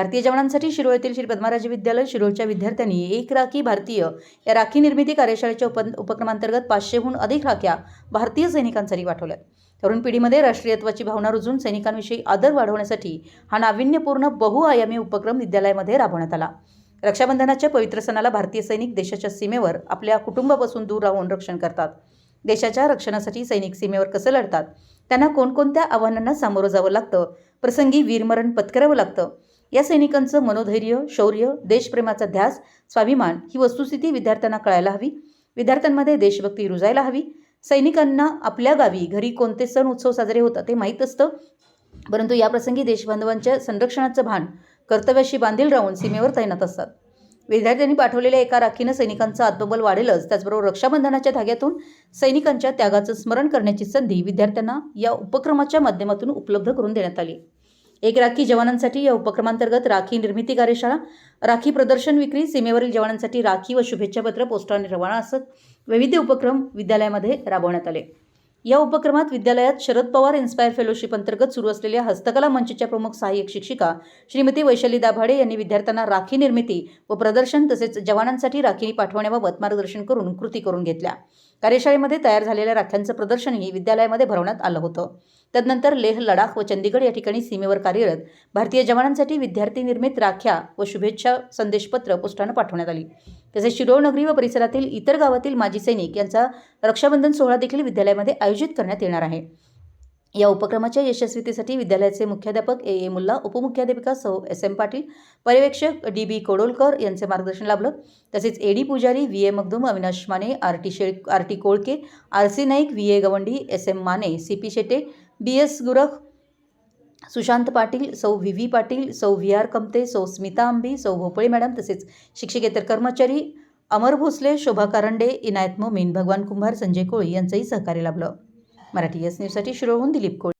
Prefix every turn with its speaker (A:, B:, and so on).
A: भारतीय जवानांसाठी शिरोळ येथील श्री पद्माराज विद्यालय शिरोळच्या विद्यार्थ्यांनी एक राखी भारतीय या राखी निर्मिती कार्यशाळेच्या उप उपक्रमांतर्गत पाचशेहून अधिक राख्या भारतीय सैनिकांसाठी पाठवल्यात. तरुण पिढीमध्ये राष्ट्रीयत्वाची भावना रुजून सैनिकांविषयी आदर वाढवण्यासाठी हा नाविन्यपूर्ण बहुआयामी उपक्रम विद्यालयामध्ये राबवण्यात आला. रक्षाबंधनाच्या पवित्र सणाला भारतीय सैनिक देशाच्या सीमेवर आपल्या कुटुंबापासून दूर राहून रक्षण करतात. देशाच्या रक्षणासाठी सैनिक सीमेवर कसं लढतात? त्यांना कोणकोणत्या आव्हानांना सामोरं जावं लागतं? प्रसंगी वीरमरण पत्करावं लागतं? या सैनिकांचं मनोधैर्य शौर्य देशप्रेमाचा ध्यास स्वाभिमान ही वस्तुस्थिती विद्यार्थ्यांना कळायला हवी. विद्यार्थ्यांमध्ये देशभक्ती रुजायला हवी. सैनिकांना आपल्या गावी घरी कोणते सण उत्सव साजरे होतात ते माहीत असतं. परंतु या प्रसंगी देशबांधवांच्या संरक्षणाचं भान कर्तव्याशी बांधील राहून सीमेवर तैनात असतात. विद्यार्थ्यांनी पाठवलेल्या एका राखीनं सैनिकांचं आत्मबल वाढेलच त्याचबरोबर रक्षाबंधनाच्या धाग्यातून सैनिकांच्या त्यागाचं स्मरण करण्याची संधी विद्यार्थ्यांना या उपक्रमाच्या माध्यमातून उपलब्ध करून देण्यात आली. एक राखी जवानांसाठी या उपक्रमांतर्गत राखी निर्मिती कार्यशाळा राखी प्रदर्शन विक्री सीमेवरील जवानांसाठी राखी व शुभेच्छापत्र पोस्टाने रवाना असत विविध उपक्रम विद्यालयामध्ये राबवण्यात आले. या उपक्रमात विद्यालयात शरद पवार इन्स्पायर फेलोशिप अंतर्गत सुरू असलेल्या हस्तकला मंचच्या प्रमुख सहाय्यक शिक्षिका श्रीमती वैशाली दाभाडे यांनी विद्यार्थ्यांना राखी निर्मिती व प्रदर्शन तसेच जवानांसाठी राखी पाठवण्याबाबत मार्गदर्शन करून कृती करून घेतल्या. कार्यशाळेमध्ये तयार झालेल्या राख्यांचं प्रदर्शनही विद्यालयामध्ये भरवण्यात आलं होतं. तदनंतर लेह लडाख व चंदीगड या ठिकाणी सीमेवर कार्यरत भारतीय जवानांसाठी विद्यार्थी निर्मित राख्या व शुभेच्छा संदेशपत्र पोस्टानं पाठवण्यात आली. तसेच शिरोळ नगरी व परिसरातील इतर गावातील माजी सैनिक यांचा रक्षाबंधन सोहळा देखील विद्यालयामध्ये आयोजित करण्यात येणार आहे. या उपक्रमाच्या यशस्वीतेसाठी विद्यालयाचे मुख्याध्यापक ए. ए. मुल्ला उपमुख्याध्यापिका सौ. एस. एम. पाटील पर्यवेक्षक डी. बी. कोडोलकर यांचे मार्गदर्शन लाभलं. तसेच A. D. Pujari V. A. Magdum Avinash Mane R. T. शे R. T. Kolke R. C. Naik V. A. Gawandi S. M. Mane C. P. Shete B. S. Gurakh Sushant Patil सौ V. V. Patil सौ V. R. Kamte सौ स्मिता आंबी सौ भोपळे madam तसेच शिक्षकेतर कर्मचारी अमर भोसले शोभा कारंडे इनायत मोमीन भगवान कुंभार संजय कोळी यांचंही सहकार्य लाभलं. मराठी एस न्यूजसाठी शिरोहून दिलीप कोळी.